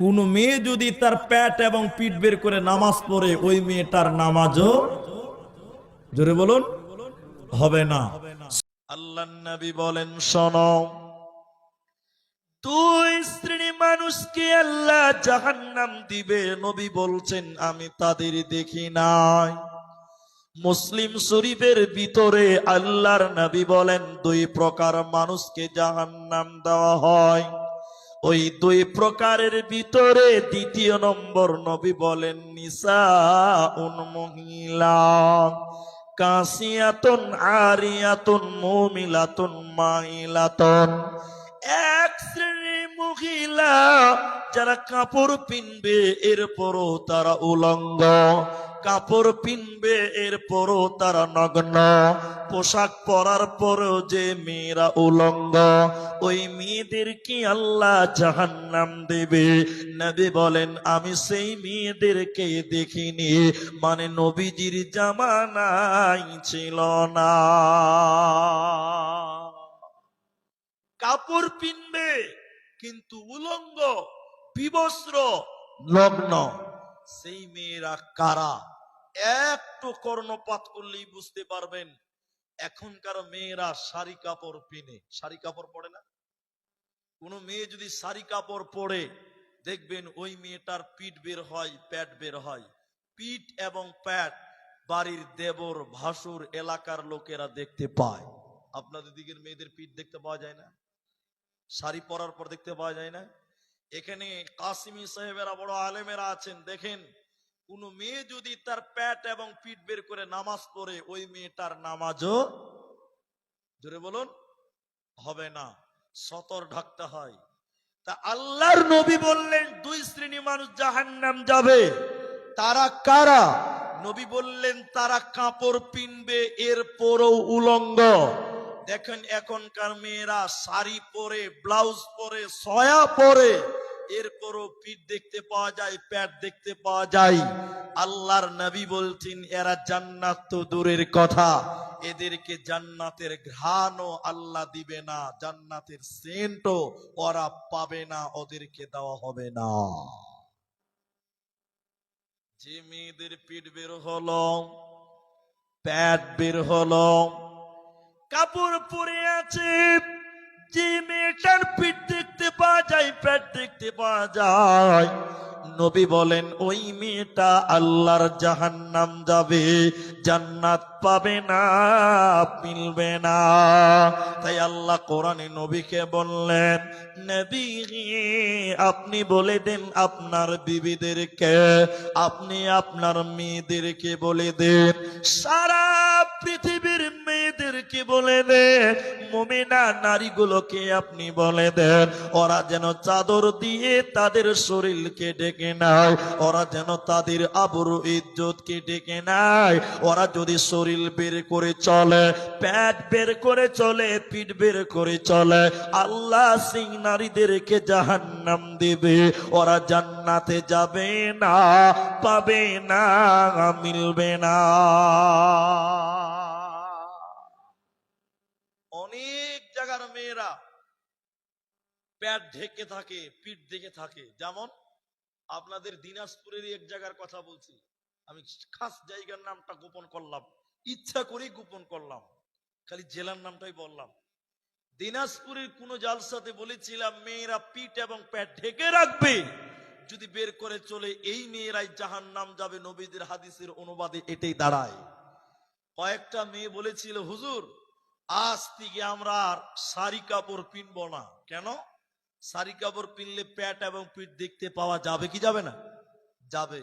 কোন মেয়ে যদি তার প্যাট এবং পিঠ বের করে নামাজ পড়ে, ওই মেয়েটার নামাজও জোরে বলুন, হবে না। আল্লাহ নবী বলেন, শোনো, দুই শ্রেণি মানুষকে আল্লাহ জাহান্নাম দিবে। নবী বলছেন, আমি তাদের দেখি নাই। মুসলিম শরীফের ভিতরে আল্লাহর নবী বলেন, দুই প্রকার মানুষকে জাহান্নাম দেওয়া হয়। ওই দুই প্রকারের ভিতরে দ্বিতীয় নম্বর নবী বলেন নিসা উন মহিলা, কাসিয়াতুন, আরিয়াতুন, মুমিলাতুন, মাইলাতুন। এক শ্রেণির মহিলা, যারা কাপড় পিনবে, এরপরও তারা উলঙ্গ। কাপড় পিনবে, এরপরও তারা নগ্ন। পোশাক পরার পরেও যে মেয়েরা উলঙ্গ, ওই মেয়েদের কি আল্লাহ জাহান্নাম দেবে? নবী বলেন, আমি সেই মেয়েদেরকে দেখিনি মানে নবীজির জামানাই ছিল না। কাপড় পিনবে, কিন্তু উলঙ্গ, বিবস্ত্র লগ্ন সেই মেয়েরা কারা? একটু কর্ণপাত করলেই বুঝতে পারবেন, এখনকার মেয়েরা শাড়ি কাপড় পিনে। শাড়ি কাপড় পরে না? কোন মেয়ে যদি শাড়ি কাপড় পরে, দেখবেন ওই মেয়েটার পিঠ বের হয়, প্যাট বের হয়। পিঠ এবং প্যাট বাড়ির দেবর ভাসুর এলাকার লোকেরা দেখতে পায়। আপনাদের দিকের মেয়েদের পিঠ দেখতে পাওয়া যায় না? শাড়ি পরার পর দেখতে পাওয়া যায় না? এখানে কাসিমি সাহেবেরা বড় আলেমেরা আছেন, দেখেন, কোন মেয়ে যদি তার প্যাট এবং পিঠ বের করে নামাজ পড়ে, ওই মেয়েটার নামাজও, জোরে বলুন, হবে না, সতর ঢাকতে হয়। তা আল্লাহর নবী বললেন, দুই শ্রেণি মানুষ জাহান্নাম যাবে, তারা কারা? নবী বললেন, তারা কাপড় পিনবে, এরপরও উলঙ্গ। দেখেন, এখনকার মেয়েরা শাড়ি পরে, ব্লাউজ পরে, সয়া পরে এরপরও পিঠ দেখতে পাওয়া যায়, প্যাট দেখতে পাওয়া যায়। আল্লাহর নবী বলছেন, এরা জান্নাত তো দূরের কথা। এদেরকে জান্নাতের ঘ্রাণও আল্লাহ দিবে না, জান্নাতের সেন্টও ওরা পাবে না, ওদেরকে দেওয়া হবে না। যে মেয়েদের পিঠ বের হলো, প্যাট বের হলো, কাপড় পরে আছে, যে মেয়েটার পিঠ দেখতে পাওয়া যায় পাওয়া যায়। নবী বলেন, ওই মেয়েটা আল্লাহর জাহান্নাম যাবে, জান্নাত পাবে না, মিলবে না। তাই আল্লাহ কোরআনে নবীকে বললেন, নবী আপনি বলে দেন আপনার বিবিদেরকে, আপনি আপনার মেয়েদেরকে বলে দেন, সারা পৃথিবীর মেয়েদেরকে বলে দেন, মোমেনা নারীগুলোকে আপনি বলে দেন, ওরা যেন চাদর দিয়ে তাদের শরীরকে ডেকে নেয় ওরা যেন তাদের আবরু ইজ্জতকে ডেকে নেয় ওরা যদি শরীর বের করে চলে প্যাট বের করে চলে, পিঠ বের করে চলে, আল্লাহ সিং নারীদেরকে জাহান্নাম দেবে। ওরা জান্নাতে যাবে না, পাবে না, মিলবে না। অনেক জায়গার মেয়েরা প্যাট ঢেকে থাকে, পিঠ ঢেকে থাকে। যেমন আপনাদের দিনাজপুরেরই এক জায়গার কথা বলছি। আমি খাস জায়গার নামটা গোপন করলাম। ইচ্ছা করেই গোপন করলাম। খালি জেলার নামটাই বললাম। দিনাজপুরের কোন জালসাতে বলেছিলাম, মেয়েরা পিঠ এবং প্যাট ঢেকে রাখবে। যদি বের করে চলে, এই মেয়েরাই জাহান নাম যাবে। নবীদের হাদিসের অনুবাদে এটাই দাঁড়ায়। কয়েকটা মেয়ে বলেছিল, হুজুর, আজ থেকে আমরা আর শাড়ি কাপড় পিনব না। কেন? শাড়ি কাপড় পিনলে প্যাট এবং পিঠ দেখতে পাওয়া যাবে কি যাবে না? যাবে।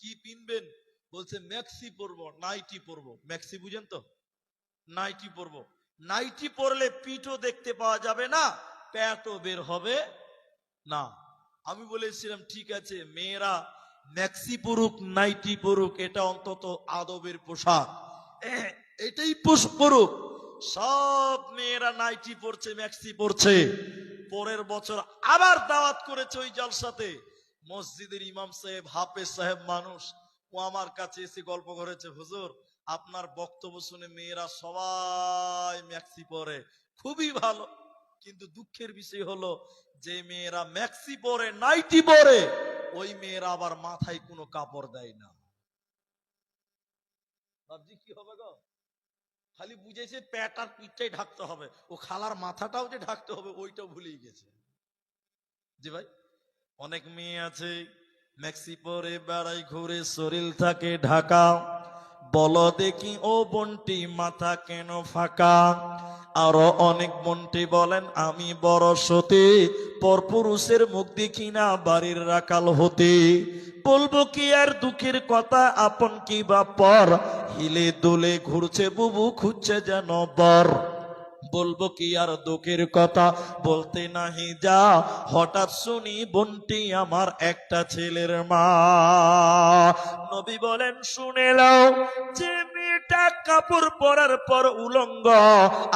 কি পিনবেন? বলছে ম্যাক্সি পরবো নাইটি পরবো। ম্যাক্সি বুঝেন তো? নাইটি পরবো। নাইটি পরলে পিঠও দেখতে পাওয়া যাবে না, প্যাটও বের হবে না। আমি বলেছিলাম, ঠিক আছে, মেয়েরা ম্যাক্সি পরুক নাইটি পরুক, এটা অন্তত আদবের পোশাক। এটাই পরুক। সব মেয়েরা নাইটি পরছে ম্যাক্সি পরছে। পরের বছর আবার দাওয়াত করেছে ওই জলসাতে। মসজিদের ইমাম সাহেব, হাফেজ সাহেব মানুষ। ও আমার কাছে এসে গল্প করেছে, হুজুর, আপনার বক্তব্য শুনে মেয়েরা সবাই ম্যাক্সি পরে। খুবই ভালো। কিন্তু দুঃখের বিষয় হলো, যে মেয়েরা ম্যাক্সি পরে, নাইটি পরে, ওই মেয়েরা আবার মাথায় কোনো কাপড় দেয় না। ভাবছি কি হবে গো? খালি বুঝেছে প্যাট আর পিঠটাই ঢাকতে হবে। ও খালার মাথাটাও যে ঢাকতে হবে, ওইটাও ভুলেই গেছে। জি ভাই? অনেক মেয়ে আছে ম্যাক্সি পরে বেড়াই ঘুরে শরীর থাকে ঢাকা। বল দেখি ও বন্টি মাথা কেন ফাঁকা? আরও অনেক মন্ত্রী বলেন, আমি বড় সতে, পরপুরুষের মুখ দেখি না, বাড়ির রাকাল হতে। বলব কি আর দুঃখের কথা, আপন কি বা পর? হিলে দোলে ঘুরছে, বুবু খুঁজছে যেন বর। বলব কি আর দুঃখের কথা? বলতে নাহি যা, হঠাৎ শুনি বোনটি আমার একটা ছেলের মা। নবী বলেন, শুনে নাও, যে মেয়েটা কাপড় পরার পর উলঙ্গ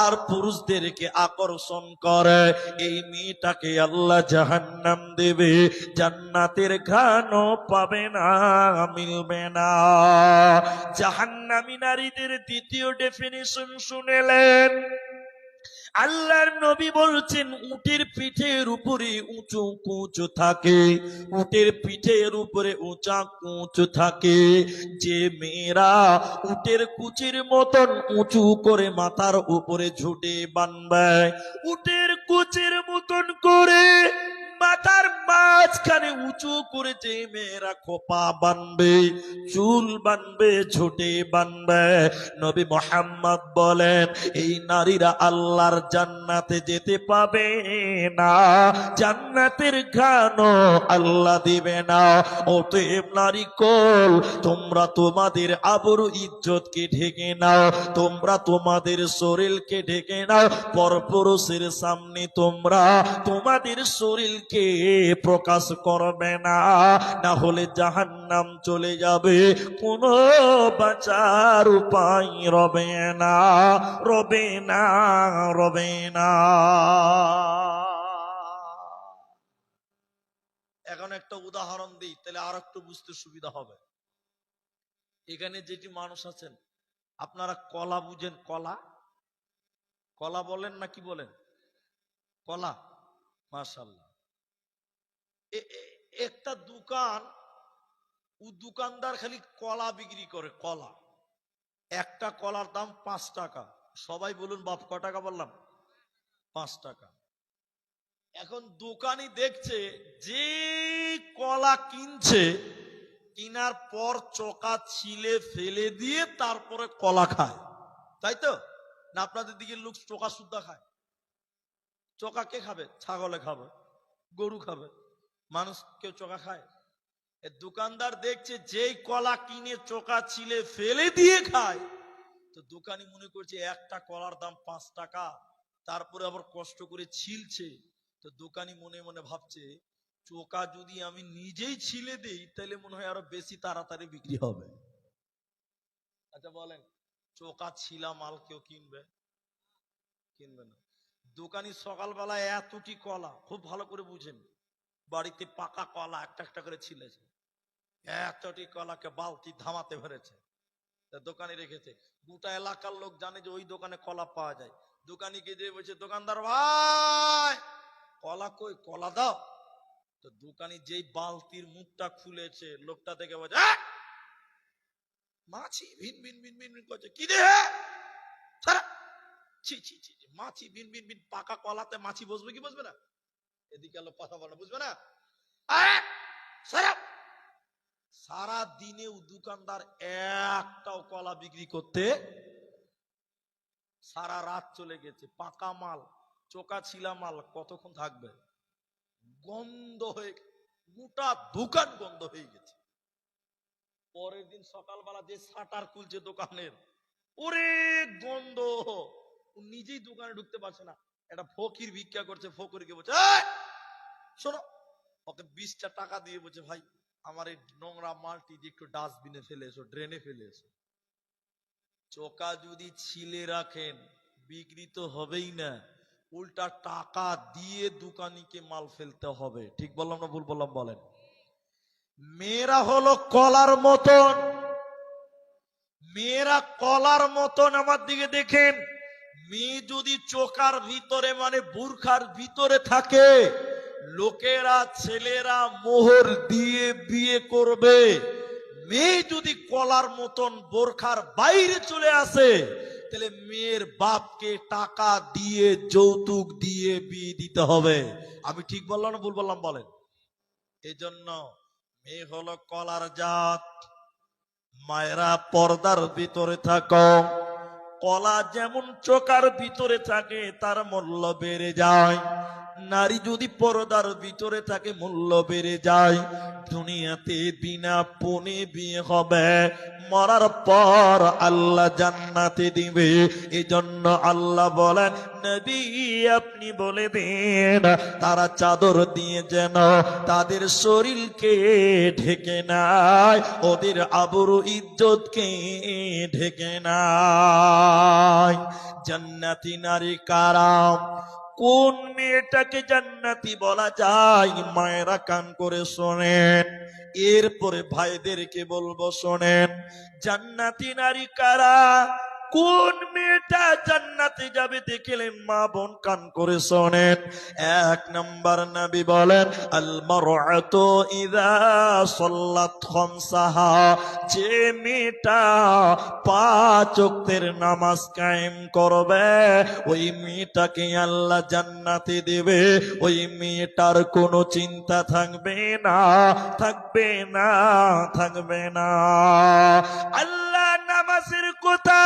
আর পুরুষদেরকে আকর্ষণ করে, এই মেয়েটাকে আল্লাহ জাহান্নাম দেবে, জান্নাতের ঘানও পাবে না, মিলবে না। জাহান্নামী নারীদের দ্বিতীয় ডেফিনিশন শুনেলেন আল্লাহর নবী বলছেন, উটের পিঠের উপরে উঁচু কুঁচু থাকে। উটের পিঠের উপরে উঁচা কুঁচু থাকে। যে মেয়েরা উটের কুচির মতন উঁচু করে মাথার উপরে ঝুটে বানবে উটের কুচির মতন করে মাথার মাঝখানে উঁচু করে যে মেয়েরা খোপা বানবে, চুল বানবে, ঝুটে বানবে। নবী মোহাম্মদ বলেন, এই নারীরা আল্লাহর জান্নাতে যেতে পাবে না, জান্নাতের ঘান আল্লাহ দিবে না। অতএব নারী কোল, তোমরা তোমাদের আবরু ইজ্জতকে ঢেকে নাও, তোমরা তোমাদের শরীরকে ঢেকে নাও, পরপুরুষের সামনে তোমরা তোমাদের শরীরকে প্রকাশ করবে না না হলে জাহান্নাম চলে যাবে। কোনো বাঁচার উপায় রবে না রবে না রবে না। এখন একটা উদাহরণ দিই, তাহলে আর একটু বুঝতে সুবিধা হবে। এখানে যেটি মানুষ আছেন, আপনারা কলা বুঝেন, কলা? কলা বলেন না কি বলেন? কলা, মাশাল্লাহ। একটা দোকান, ও দোকানদার খালি কলা বিক্রি করে, কলা। একটা কলার দাম পাঁচ টাকা। সবাই বলুন, বাপ, ক টাকা বললাম? পাঁচ টাকা। এখন দোকানি দেখছে, যে কলা কিনছে, কিনার পর চোকা ছিলে ফেলে দিয়ে তারপরে কলা খায়। তাই তো? না আপনাদের দিকে লোক চোকা সুদ্ধা খায়? চোকা কে খাবে? ছাগলে খাবে, গরু খাবে। মানুষ কেউ চোকা খায়? দোকানদার দেখছে যেই কলা কিনে চোকা ছিলে ফেলে দিয়ে খায়। তো দোকানি মনে করছে, একটা কলার দাম পাঁচ টাকা, তারপরে আবার কষ্ট করে ছিলছে। তো দোকানি মনে মনে ভাবছে চোকা যদি আমি নিজেই ছিলে দেই তাহলে মনে হয় আরও বেশি তাড়াতাড়ি বিক্রি হবে। আচ্ছা বলেন চোকা ছিলা মাল কেউ কিনবে? কিনবে না। দোকানি সকালবেলা এতটি কলা, খুব ভালো করে বুঝেন। বাড়িতে পাকা কলা একটা একটা করে ছিলেছে। এতটি কলাকে বালতি ধামাতে ভরেছে। দোকানে রেখেছে। গোটা এলাকার লোক জানে যে ওই দোকানে কলা পাওয়া যায়। দোকানিকে যে বলছে দোকানদার ভাই কলা কই? কলা দাও। তো দোকানি যেই বালতির মুখটা খুলেছে লোকটা দেখে বলছে "আহ! মাছি ভিন ভিন ভিন ভিন করছে। কি ছি ছি ছি ছি, মাছি ভিন ভিন ভিন পাকা কলাতে মাছি বসবে কি বসবে না? এদিকে লোক কথা বলে বুঝবে না? সারা দিনে দোকানদার একটাও কলা বিক্রি করতে সারা রাত চলে গেছে। পাকা মাল চোকা ছিলা মাল কতক্ষণ থাকবে? গন্ধ হয়ে গোটা দোকান গন্ধ হয়ে গেছে। পরের দিন সকালবেলা যে শাটার খুলছে দোকানের ওরে গন্ধ! ও নিজেই দোকানে ঢুকতে পারছে না। একটা ফকির ভিক্ষা করছে ফকিরকে বলছে "এই, শোনো ওকে বিশটা টাকা দিয়ে বলছে ভাই আমার এই নোংরা মালটি যে একটু ডাস্টবিনে ফেলে এসো ড্রেনে ফেলে এসো। চোকা যদি ছিলে রাখেন বিক্রি তো হবেই না। উল্টা টাকা দিয়ে দোকানিকে মাল ফেলতে হবে। ঠিক বললাম না ভুল বললাম বলেন? মেয়েরা হলো কলার মতন। মেয়েরা কলার মতন আমার দিকে দেখেন। মেয়ে যদি চোকার ভিতরে মানে বুরখার ভিতরে থাকে, লোকেরা, ছেলেরা মোহর দিয়ে বিয়ে করবে। মেয়ে যদি কলার মতন বোরখার বাইরে চলে আসে, তাহলে মেয়ের বাপকে টাকা দিয়ে, যৌতুক দিয়ে বিয়ে দিতে হবে। আমি ঠিক বললাম না ভুল বললাম বলেন? এই জন্য মেয়ে হলো কলার জাত। মায়েরা পর্দার ভিতরে থাকো। কলা যেমন চোকার ভিতরে থাকে তার মূল্য বেড়ে যায়। নারী যদি পর্দার ভিতরে থাকে, মূল্য বেড়ে যায়। দুনিয়াতে বিনা পনে বিয়ে হবে। মরার পর আল্লাহ জান্নাতে দিবে। এজন্য আল্লাহ বলেন, নবী, আপনি বলে দেন, তারা চাদর দিয়ে যেন তাদের শরীরকে ঢেকে নাই ওদের আবরু ইজ্জতকে ঢেকে নাই জান্নাতি নারী কারাম কোন মেয়েটাকে জান্নাতি বলা যায়? মায়েরা কান করে শোনেন। এরপরে ভাইদেরকে বলব শোনেন, জান্নাতি নারী কারা? কোন মেয়েটা জান্নাতে যাবে দেখলেন মা বোন কান করে শোনেন। এক নম্বর নবী বলেন আল মারআতু ইযা সাল্লাত খামসাহা যে মেয়েটা পাঁচ ওয়াক্তের নামাজ কায়েম করবে, ওই মেয়েটাকে আল্লাহ জান্নাতে দেবে। ওই মেয়েটার কোনো চিন্তা থাকবে না থাকবে না থাকবে না। আল্লাহ নামাজের কথা।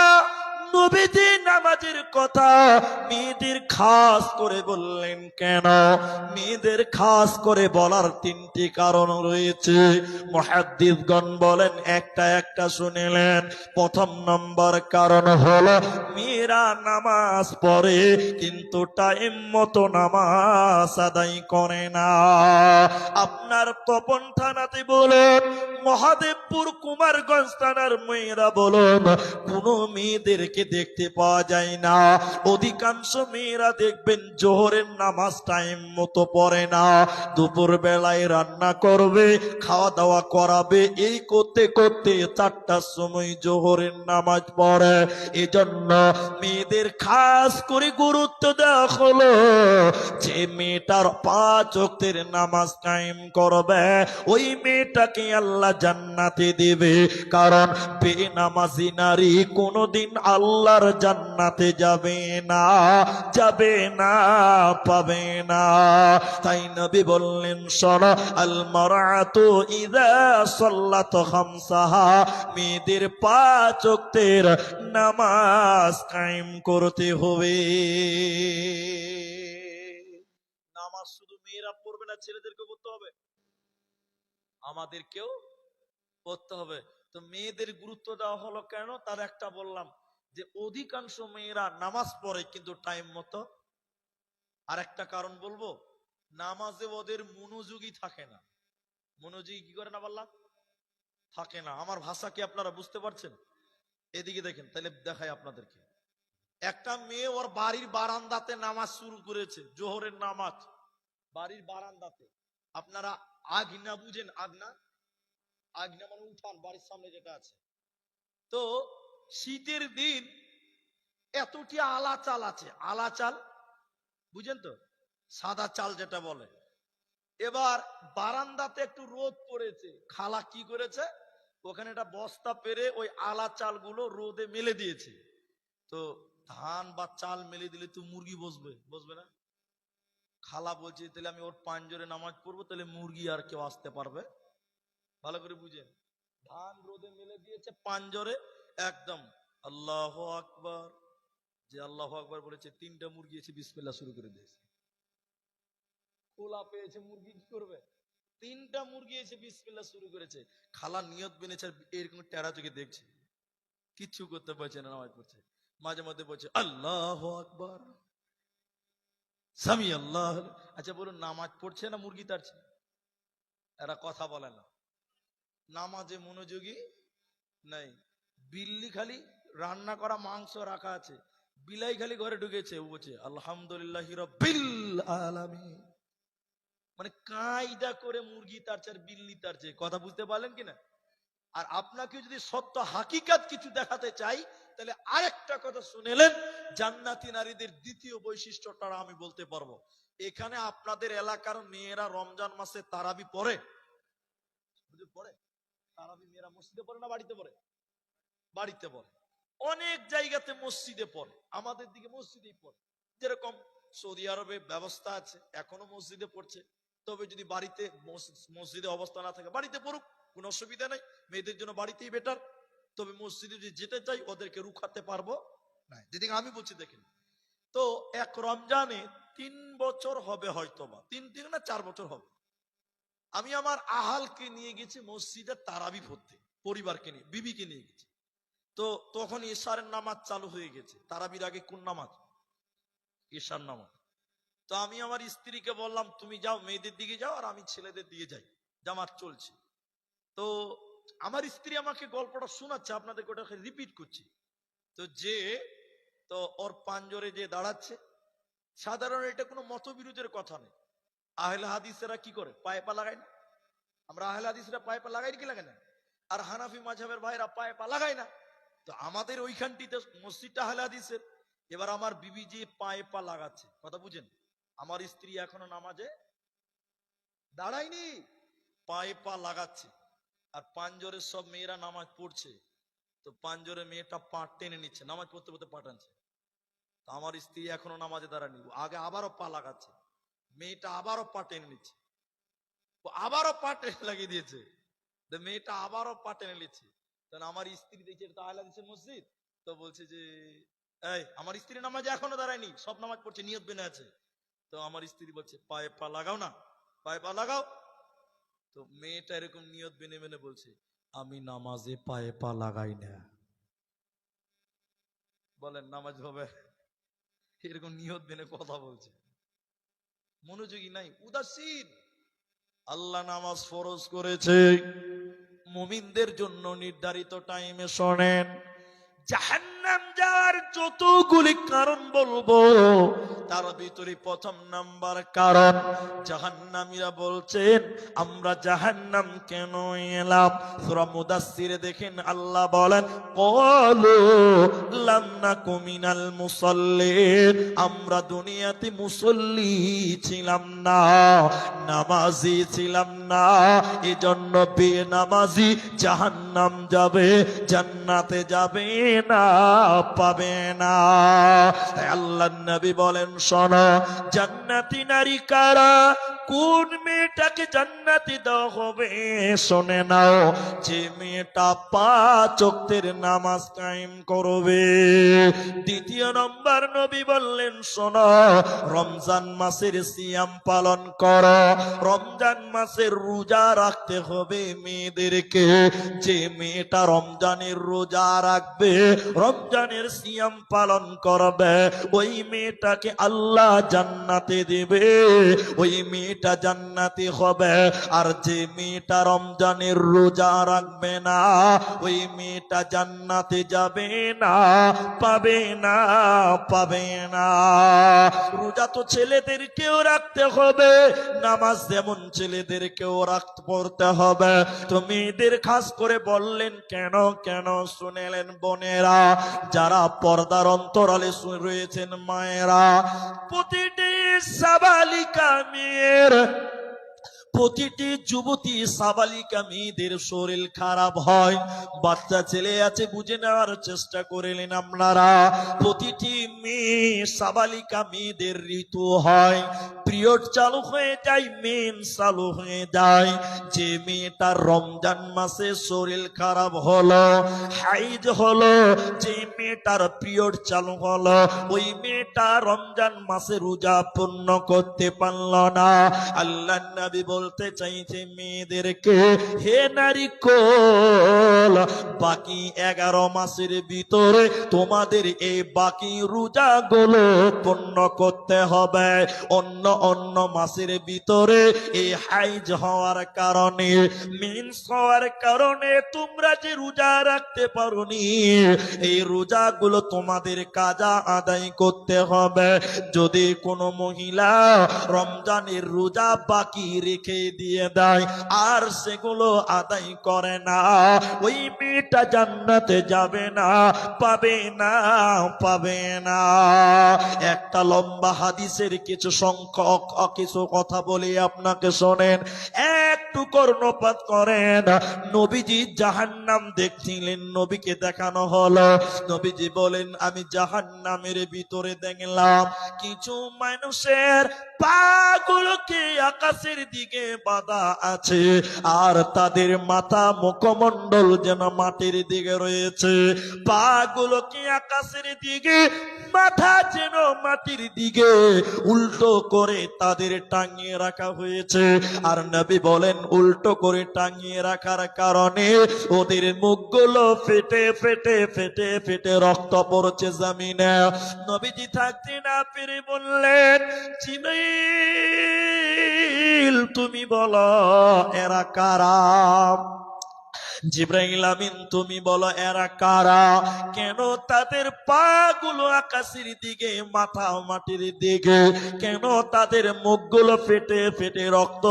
নবীজি নামাজের কথা মেয়েদের খাস করে বললেন, কেন? মেয়েদের খাস করে বলার তিনটি কারণ রয়েছে। মহাদ্দিদগণ বলেন, একটা একটা শুনিলেন। প্রথম নম্বর কারণ হলো, মেয়েরা নামাজ পড়ে কিন্তু টাইম মতো নামাজ আদায় করে না। আপনার তপন থানাতে বলুন, মহাদেবপুর কুমারগঞ্জ থানার মেয়েরা বলুন, কোন মেয়েদেরকে দেখতে পাওয়া যায় না। অধিকাংশ মেয়েরা দেখবেন জোহরের নামাজ টাইম মতো পড়ে না। দুপুর বেলায় রান্না করবে খাওয়া দাওয়া করাবে, এই করতে করতে চারটার সময় জোহরের নামাজ পড়ে। এজন্য মেয়েদের খাস করে গুরুত্ব দেওয়া হলো, যে মেয়েটার পাঁচ অক্তের নামাজ কায়েম করবে, ওই মেয়েটাকে আল্লাহ জান্নাতে দেবে। কারণ বে বেনামাজি নারী কোনোদিন আল্লাহর জান্নাতে যাবে না যাবে না, পাবে না। তাই নবী বললেন, শোন আল মারাতু ইদা সাল্লাত মেয়েদের পাঁচ ওয়াক্তের নামাজ কায়েম করতে হবে। নামাজ শুধু মেয়েরা পড়বে না ছেলেদেরকে পড়তে হবে। আমাদেরকেও পড়তে হবে। তো মেয়েদের গুরুত্ব দেওয়া হলো কেন? তার একটা বললাম যে অধিকাংশ মেয়েরা নামাজ পড়ে কিন্তু টাইম মতো। আর একটা কারণ বলব, নামাজে ওদের মনোযোগী থাকে না। মনোযোগী কি করে না বললাম? থাকে না। আমার ভাষা কি আপনারা বুঝতে পারছেন? এদিকে দেখেন, তাহলে দেখাই আপনাদেরকে। একটা মেয়ে ওর বাড়ির বারান্দাতে নামাজ শুরু করেছে, জোহরের নামাজ। বাড়ির বারান্দাতে। আপনারা আগনা বুঝেন? আগনা? আগনা মানে উঠান, বাড়ির সামনে যেটা আছে। তো শীতের দিন এতটি আলা চাল আছে। আলা চাল বুঝেন তো, সাদা চাল যেটা বলে। এবার বারান্দাতে একটু রোদ পড়েছে। খালা কি করেছে? ওখানে একটা বস্তা পেরে ওই আলা চালগুলো রোদে মেলে দিয়েছে। তো ধান বা চাল মেলে দিলে তো মুরগি বসবে বসবে না? খালা বলছে, তাহলে আমি ওর পাঞ্জরে নামাজ পড়ব, তাহলে মুরগি আর কেউ আসতে পারবে। ভালো করে বুঝেন। ধান রোদে মেলে দিয়েছে পাঞ্জরে একদম। আল্লাহ আকবার। যে আল্লাহ আকবার বলেছে, তিনটা মুরগি এসে বিসমিল্লাহ শুরু করে দিয়েছে। খোলা পেয়েছে মুরগি, কি করবে? তিনটা মুরগি এসে বিসমিল্লাহ শুরু করেছে। খালা নিয়ত বেনেছে এরকম টেরা চোখে দেখছে। কিচ্ছু করতে পারছে না, নামাজ পড়ছে। মাঝে মধ্যে বলছে, আল্লাহ আকবার। স্বামী আল্লাহ আচ্ছা বলুন, নামাজ পড়ছে না মুরগি তাড়ছে এরা কথা বলে না। নামাজে মনোযোগী নাই। বিল্লি খালি রান্না করা মাংস রাখা আছে। বিলাই খালি ঘরে ঢুকেছে, ও বলছে, আলহামদুলিল্লাহ রব্বিল আলামিন। মানে কায়দা করে মুরগি তার আর বিল্লি তার চেয়ে, কথা বুঝতে পারলেন কিনা? আর আপনাকে যদি সত্য হাকিকাত কিছু দেখাতে চাই, তাহলে আরেকটা কথা শুনেলেন জান্নাতি নারীদের দ্বিতীয় বৈশিষ্ট্যটা আমি বলতে পারব। এখানে আপনাদের এলাকার মেয়েরা রমজান মাসে তারাবি পড়ে। পড়ে? তারাবি মেয়েরা মসজিদে পড়ে না বাড়িতে পড়ে? বাড়িতে পড়ে। অনেক জায়গাতে মসজিদে পড়ে, আমাদের দিকে মসজিদেই পড়ে। যেরকম সৌদি আরবে ব্যবস্থা আছে, এখনও মসজিদে পড়ছে। তবে যদি বাড়িতে মসজিদে অবস্থা না থাকে, বাড়িতে পড়ুক, কোনো অসুবিধা নাই, মেয়েদের জন্য বাড়িতেই বেটার তবে মসজিদে যদি যেতে চাই, ওদেরকে রুখাতে পারব না যেদিকে আমি বলছি, দেখেন। তো এক রমজানে তিন বছর হবে হয়তো বা তিন তিন না চার বছর হবে। আমি আমার আহালকে নিয়ে গেছি মসজিদে তারাবি পড়তে, পরিবারকে নিয়ে, বিবিকে নিয়ে গেছি। তো তখন ঈশারের নামাজ চালু হয়ে গেছে। তারাবির আগে কোন নামাজ? ঈশার নামাজ। তো আমি আমার স্ত্রীকে বললাম, তুমি যাও, মেয়েদের দিকে যাও আর আমি ছেলেদের দিকে যাই। জামাত চলছে। তো আমার স্ত্রী আমাকে গল্পটা শোনাচ্ছে, আপনাদেরকে ওটাকে রিপিট করছি। তো যে, তো ওর পাঞ্জরে যে দাঁড়াচ্ছে, সাধারণ এটা কোনো মতবিরোধের কথা নেই আহলে হাদিসেরা কি করে? পায়ে পা লাগায় না? আমরা আহলে হাদিসরা পায়ে পা লাগাই কি লাগে না? আর হানাফি মাঝাবের ভাইরা পায়ে পা লাগায় না? তো আমাদের ওইখানটিতে মসজিদটা হাদিসের এবার আমার বিবি যে পায়ে পা লাগাচ্ছে, কথা বুঝেন? আমার স্ত্রী এখনও নামাজে দাঁড়ায়নি, পায়ে পা লাগাচ্ছে। আর পাঞ্জরের সব মেয়েরা নামাজ পড়ছে, তো পাঞ্জরে মেয়েটা পা টেনে নিচ্ছে, নামাজ পড়তে পড়তে পা টানছে। তো আমার স্ত্রী এখনও নামাজে দাঁড়ায়নি, ও আগে আবারও পা লাগাচ্ছে, মেয়েটা আবারও পা টেনে নিচ্ছে। আবারও পা টেনে লাগিয়ে দিয়েছে মেয়েটা আবারও পা টেনে নিচ্ছে। তখন আমার স্ত্রী দেখছে এটা তো আহলা দিচ্ছে মসজিদ, তো বলছে যে, এই, আমার স্ত্রী নামাজে এখনও দাঁড়ায়নি, সব নামাজ পড়ছে, নিয়ত বেনে আছে। তো আমার স্ত্রী বলছে, পায়ে পা লাগাও না, পায়ে পা লাগাও। তো মেয়েটা এরকম নিয়ত বেনে বেনে বলছে, আমি নামাজে পায়ে পা লাগাই না। বলেন, নামাজ হবে? এরকম নিয়ত বেনে কথা বলছে। মনোযোগী নাই, উদাসীন। আল্লাহ নামাজ ফরজ করেছে। মুমিনদের জন্য নির্ধারিত টাইমে শোনেন। জাহান্নাম যাওয়ার যতগুলি কারণ বলব তার ভিতরে প্রথম নাম্বার কারণ, জাহান্নামীরা বলছেন, আমরা জাহান্নাম কেন এলাম? সূরা মুদাসসিরে দেখেন আল্লাহ বলেন, কলু লাম নাকু মিনাল মুসাল্লিন, আমরা দুনিয়াতে মুসল্লি ছিলাম না, নামাজি ছিলাম না, এজন্য বেনামাজি জাহান্নাম যাবে, জান্নাতে যাবে না, পাবে না। আল্লাহ নবী বলেন শোনো, জান্নাতি নারী কারা? কোন মেয়েটাকে জান্নাতি দেওয়া হবে? শোনে নাও, যে মেয়েটা পাঁচ ওয়াক্তের নামাজ কায়েম করবে। দ্বিতীয় নম্বর নবী বললেন, শোনো, রমজান মাসের সিয়াম পালন কর। রমজান মাসের রোজা রাখতে হবে মেয়েদেরকে। যে মেয়েটা রমজানের রোজা রাখবে, রমজানের সিয়াম পালন করবে, ওই মেয়েটাকে আল্লাহ জান্নাতে দেবে, ওই মেয়েটা জান্নাতি হবে। আর যে মেয়েটা রমজানের রোজা রাখবে না, ওই মেয়েটা জান্নাতে যাবে না, পাবে না পাবে না। রোজা তো ছেলেদেরকেও রাখতে হবে, নামাজ যেমন ছেলেদেরকেও রাখতে পড়তে হবে। তো মেয়েদের খাস করে বললেন, কেন কেন? শুনেলেন বোনেরা, যারা পর্দার অন্তরালে রয়েছেন মায়েরা প্রতিটি সাবালিকা মেয়ের প্রতিটি যুবতী সাবালিকা মেয়েদের শরীর খারাপ হয়। বাচ্চা ছেলে আছে, বুঝে নেওয়ার চেষ্টা করিলেন আপনারা। প্রতিটি মেয়ে সাবালিকা মেয়েদের ঋতু হয়। পিরিয়ড চালু হয়ে যায় মেন চালু হয়ে যায়। যে মেয়েটার রমজান মাসে শরীর খারাপ হলো, হাইজ হলো, যে মেয়েটার পিরিয়ড চালু হলো, ওই মেয়েটা রমজান মাসে রোজা পূর্ণ করতে পারল না। আল্লাহ নবী বলতে চাইছে মেয়েদেরকে, হে নারী কোল, বাকি এগারো মাসের ভিতরে তোমাদের এই বাকি রোজা গুলো পূর্ণ করতে হবে। অন্য অন্য মাসের ভিতরে এই হাইজ হওয়ার কারণে, মিন্স হওয়ার কারণে তোমরা যে রোজা রাখতে পারোনি, এই রোজাগুলো তোমাদের কাজা আদায় করতে হবে। যদি কোনো মহিলা রমজানের রোজা বাকি রেখে লিখে দিয়ে দেয়? আর সেগুলো আদায় করে না। ওই মেয়েটা জান্নাতে যাবে না, পাবে না পাবে না। একটা লম্বা হাদিসের কিছু সংখ্যক কিছু কথা বলি আপনাকে শোনেন। একটু কর্ণপাত করেন। নবীজি জাহান্নাম দেখছিলেন, নবীকে দেখানো হলো। নবীজি বলেন, আমি জাহান্নামের ভিতরে দেখলাম কিছু মানুষের পাগুলোকে আকাশের দিকে বাঁধা আছে আর তাদের মাথা মুখমণ্ডল যেন মাটির দিকে রয়েছে। পাগুলোকে আকাশের দিকে, মাথা যেন মাটির দিকে উল্টো করে তাদের টাঙিয়ে রাখা হয়েছে। আর নবী বলেন উল্টো করে টাঙিয়ে রাখার কারণে ওদের মুখগুলো ফেটে ফেটে ফেটে ফেটে রক্ত পড়ছে জামিনে। নবীজি থাকতে না পেরে বললেন তুমি বলো, এরা কারাম জিব্রাইল আমিন, তুমি বলো এরা কারা? কেন তাদের পা আকাশের দিকে, মাথা মাটির দিকে? কেন তাদের মুখগুলো ফেটে ফেটে রক্ত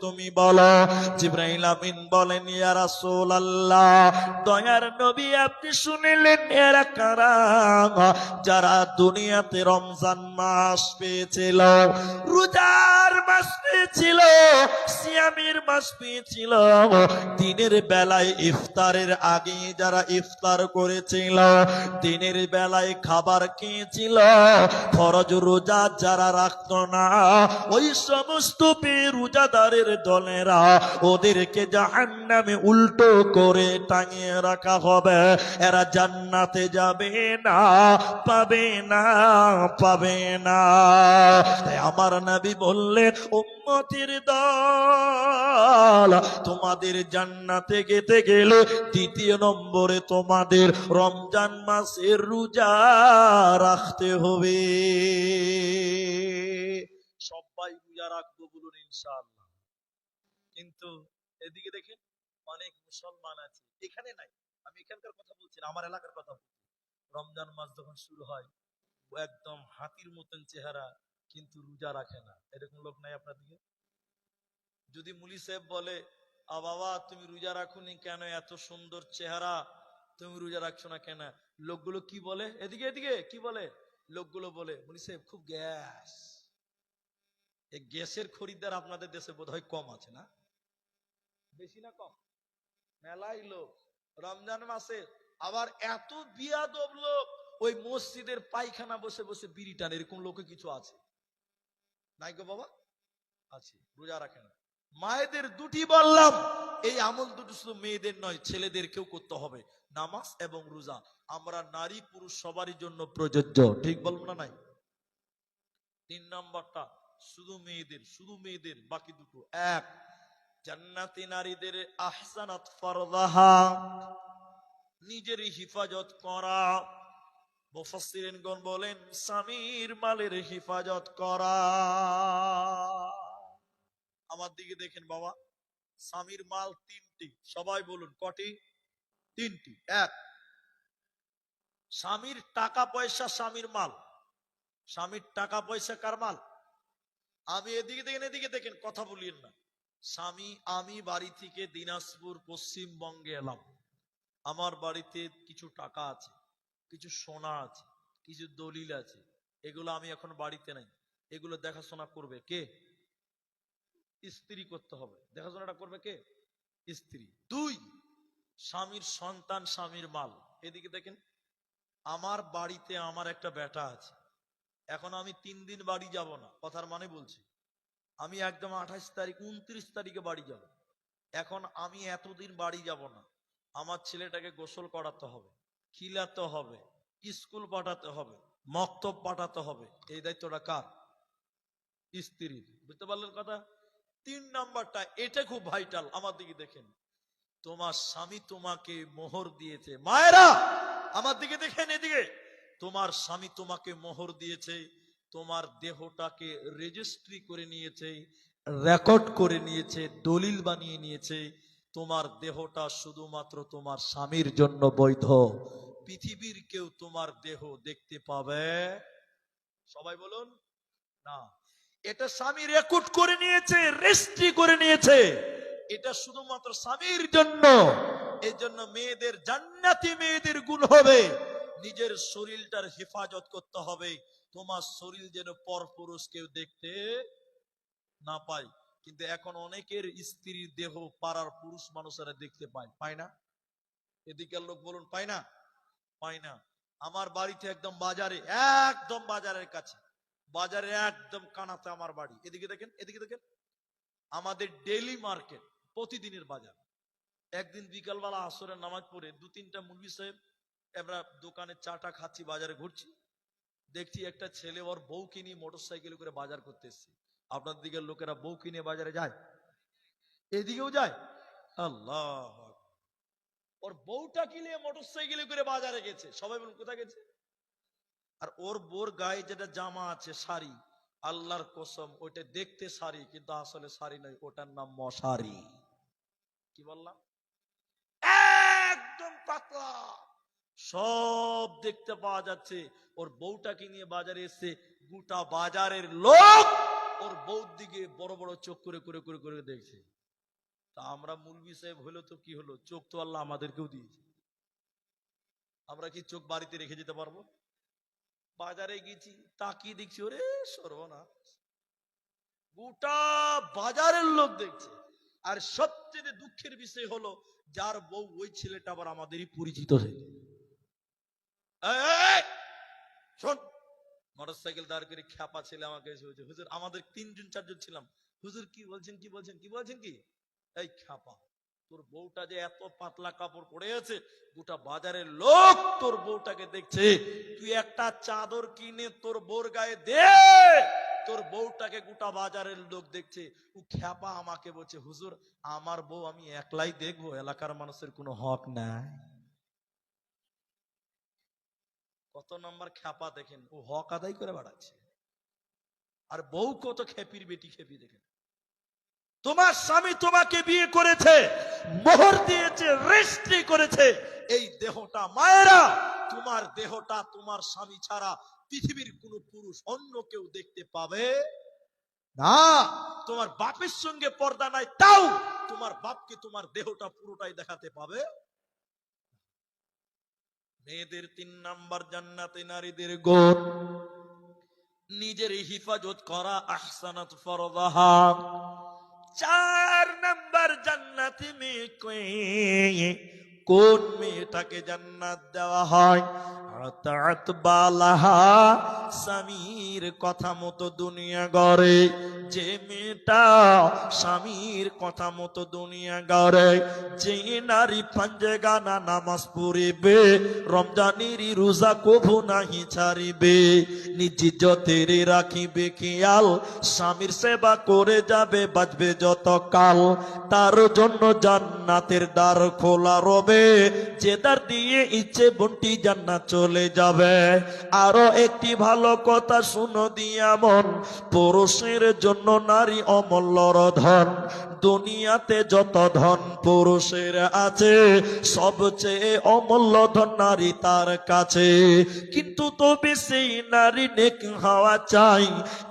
তুমি বলো? জিব্রাইল আমিন বলেন, ইয়া রাসূলুল্লাহ, দয়ার নবী, আপনি শুনিলেন এরা কারা? যারা দুনিয়াতে রমজান মাস পেয়েছিল, রোজার মাস পেয়েছিল মাস পেয়েছিল, দিনের বেলায় ইফতারের আগে যারা ইফতার করেছিল, দিনের বেলায় খাবার খেয়েছিল, ফরজ রোজা যারা রাখতো না, ওই সমস্ত রোজাদারের দলেরা ওদেরকে জাহান্নামে উল্টো করে টাঙিয়ে রাখা হবে। এরা জান্নাতে যাবে না, পাবে না পাবে না। আমার নবী বললেন উম্মতির দল। তোমাদের জান্নাতে গেতে গেলে দ্বিতীয় নম্বরে তোমাদের রমজান মাসের রোজা রাখতে হবে। সবাই রোজা রাখব বলুন ইনশাআল্লাহ। কিন্তু এদিকে দেখেন অনেক মুসলমান আছে। এখানে নাই। আমি এখানকার কথা বলছি না, আমার এলাকার কথা বলছি। রমজান মাস যখন শুরু হয়, একদম হাতির মতন চেহারা কিন্তু রোজা রাখে না। এরকম লোক নাই আপনার দিকে? যদি মুলি সাহেব বলে, আ বাবা, তুমি রোজা রাখুনি কেন? এত সুন্দর চেহারা। তুমি রোজা রাখছো না কেন? লোকগুলো কি বলে? এদিকে এদিকে, কি বলে? লোকগুলো বলে, মুলি সাহেব, খুব গ্যাস। এই গ্যাসের খরিদ্দার আপনাদের দেশে বোধহয় কম আছে না? বেশি না কম? মেলাই লোক। রমজান মাসে আবার এত বিয়াদব লোক, ওই মসজিদের পায়খানা বসে বসে বিড়ি টান, এরকম লোকে কিছু আছে? নাই গো বাবা? আছে রোজা রাখে না মায়েদের দুটি বললাম এই আমল দুটো শুধু মেয়েদের নয় ছেলেদেরকেও করতে হবে। নামাজ এবং রোজা আমরা নারী পুরুষ সবারই জন্য প্রযোজ্য ঠিক বলব না নাই? তিন নম্বরটা শুধু মেয়েদের শুধু মেয়েদের বাকি দুটো এক জান্নাতি নারীদের আহসানাত ফরদাহা নিজের হিফাজত করা। মুফাসসিরিনগণ বলেন, স্বামীর মালের হিফাজত করা। আমার দিকে দেখেন বাবা, স্বামীর মাল তিনটি, সবাই বলুন কটি? তিনটি, এক। স্বামীর টাকা পয়সা, স্বামীর মাল। স্বামীর টাকা পয়সা কার মাল? আমি এদিকে দেখেন এদিকে দেখেন, কথা বলিয়েন না। স্বামী, আমি বাড়ি থেকে দিনাজপুর পশ্চিমবঙ্গে এলাম। আমার বাড়িতে কিছু টাকা আছে। কিছু সোনা আছে, কিছু দলিল আছে, এগুলো আমি এখন বাড়িতে নাই। এগুলো দেখাশোনা করবে কে? স্ত্রী করতে হবে। দেখাশোনাটা করবে কে? স্ত্রী। দুই, স্বামীর সন্তান, স্বামীর মাল। এদিকে দেখেন, আমার বাড়িতে আমার একটা বেটা আছে। এখন আমি তিন দিন বাড়ি যাব না, কথার মানে বলছি। আমি একদম আঠাশ তারিখ, উনত্রিশ তারিখে বাড়ি যাব। এখন আমি এতদিন বাড়ি যাব না। আমার ছেলেটাকে গোসল করাতে হবে। খিলাতে হবে, স্কুল পাঠাতে হবে, মক্তব পাঠাতে হবে। এই দায়িত্বটা কার? স্ত্রীর। বুঝতে পারলেন কথা? তিন নাম্বারটা, এটা খুব ভাইটাল আমার দিকে দেখেন। তোমার স্বামী তোমাকে মোহর দিয়েছে। মায়েরা, আমার দিকে দেখেন এদিকে। তোমার স্বামী তোমাকে মোহর দিয়েছে, তোমার দেহটাকে রেজিস্ট্রি করে নিয়েছে রেকর্ড করে নিয়েছে, দলিল বানিয়ে নিয়েছে তোমার দেহটা শুধুমাত্র তোমার স্বামীর জন্য বৈধ। পৃথিবীর কেউ তোমার দেহ দেখতে পাবে। সবাই বলুন, না। এটা স্বামী রেকর্ড করে নিয়েছে, রেজিস্ট্রি করে নিয়েছে। এটা শুধুমাত্র স্বামীর জন্য। এই জন্য মেয়েদের জান্নাতি মেয়েদের গুণ হবে। নিজের শরীরটার হেফাজত করতে হবে। তোমার শরীর যেন পরপুরুষ কেউ দেখতে না পায়। কিন্তু এখন অনেকের স্ত্রীর দেহ পাড়ার পুরুষ মানুষেরা দেখতে পায়। পায় না? এদিকের লোক বলুন, পায় না? পায় না। আমার বাড়িতে একদম বাজারে, একদম বাজারের কাছে। বাজারে একদম কানাতে আমার বাড়ি। এদিকে দেখেন এদিকে দেখেন। আমাদের ডেইলি মার্কেট, প্রতিদিনের বাজার। একদিন বিকালবেলা আসরের নামাজ পড়ে দু তিনটা মুরগি সাহেব, আমরা দোকানে চাটা খাচ্ছি, বাজারে ঘুরছি। দেখছি একটা ছেলে ওর বউকে নিয়ে মোটর সাইকেল করে বাজার করতে এসছে। আপনার দিকের লোকেরা বউ কিনে বাজারে যায়? এদিকেও যায়? আল্লাহ ওর বউটা কিনে মোটর সাইকেলে করে বাজারে গেছে। সবাই বলুন, কোথায় গেছে? আর ওর বোর গায়ে যেটা জামা আছে, শাড়ি, আল্লাহর কসম, ওইটা দেখতে শাড়ি, কিন্তু আসলে শাড়ি নয়, ওটার নাম মশারি। কি বললাম? একদম পাতলা। সব দেখতে পাওয়া যাচ্ছে, ওর বউটাকে নিয়ে বাজারে এসে গোটা বাজারের লোক। ওর বউর দিকে বড় বড় চোখ করে করে করে করে দেখছে। তা আমরা মুলবি সাহেব হলো তো কি হলো? চোখ তো আল্লাহ আমাদেরকেও দিয়েছে। আমরা কি চোখ বাড়িতে রেখে যেতে পারব? বাজারে গেছি, তাকিয়ে দেখছি, ওরে সর্বনাশ। গোটা বাজারের লোক দেখছে। আর সবচেয়ে দুঃখের বিষয় হলো, যার বউ ওই ছেলেটা আবার আমাদেরই পরিচিত হয়ে মোটর সাইকেল দাঁড় করে খ্যাপা ছেলে আমাকে এসে বলছে, হুজুর, আমাদের তিনজন, চারজন ছিলাম। হুজুর, কি বলছেন কি বলছেন কি বলছেন কি? এই খ্যাপা, তোর বউটা যে এত পাতলা কাপড় পরে আছে, গোটা বাজারের লোক তোর বউটাকে দেখছে। তুই একটা চাদর কিনে তোর বউর গায়ে দে, তোর বউটাকে গোটা বাজারের লোক দেখছে। ও খ্যাপা আমাকে বলছে, হুজুর, আমার বউ আমি একলাই দেখব, এলাকার মানুষের কোনো হক নাই। কত নম্বর খ্যাপা দেখেন, ও হক আদায় করে বেড়াচ্ছে। আর বউ কত খেপির বেটি খেপি দেখেন। তোমার স্বামী তোমাকে বিয়ে করেছে, মোহর দিয়েছে রেজিস্ট্রি করেছে, এই দেহটা মায়েরা, তোমার দেহটা তোমার স্বামী ছাড়া পৃথিবীর কোন পুরুষ অন্য কেউ দেখতে পাবে না। তোমার বাপের সঙ্গে পর্দা নাই, তাও তোমার বাপকে তোমার দেহটা পুরোটাই দেখাতে পাবে। মেয়েদের তিন নাম্বার জান্নাতে নারীদের গোর নিজের হিফাজত করা আহসানাত ফরদাহা চার নাম্বার জান্নাতি মেয়ে কোন মেয়েটাকে জান্নাত দেওয়া হয়? স্বামীর কথা মতো দুনিয়া গড়ে, যে মেয়েটা স্বামীর কথা মতো দুনিয়া গড়ে, যে নারী পাঞ্জে গানা নামাজ পড়িবে রমজানেরই রোজা কভু নাহি ছাড়িবে, নিজ যতের রাখিবে খেয়াল, স্বামীর সেবা করে যাবে, বাঁচবে যত কাল তার জন্য জান্নাতের দ্বার খোলা রবে, যে দ্বার দিয়ে ইচ্ছে বন্টি জান্নাত চলে যাবে। আরও একটি ভালো কথা শুনো দিয়ে আমন পুরুষের জন্য নারী অমল্য ধন দুনিয়াতে যত ধন পুরুষের আছে, সবচেয়ে অমূল্য ধন নারী তার কাছে। কিন্তু তবে সেই নারী নেক হওয়া চাই,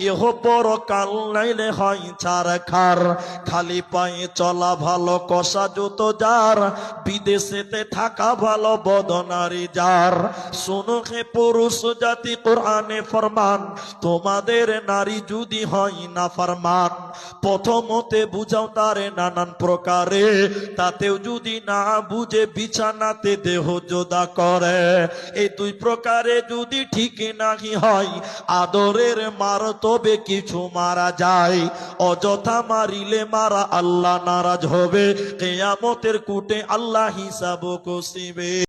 এহ বড় কাল নাইলে হয় ছাড় খার খালি পায়ে চলা ভালো, কষা জুত যার, বিদেশেতে থাকা ভালো বদনারী যার। শুনো হে পুরুষ জাতি, কোরআনে ফরমান, তোমাদের নারী যদি হয় না ফরমান প্রথমতে বুঝাও তারে নানান প্রকারে, তাতেও যদি না বুঝে বিছানাতে দেহ যোদা করে, এই দুই প্রকারে যদি ঠিক নাহি হয়, আদরের মার তবে কিছু মারা যায়, অযথা মারিলে মারা আল্লাহ নারাজ হবে, কেয়ামতের কুটে আল্লাহ হিসাব কষিবে।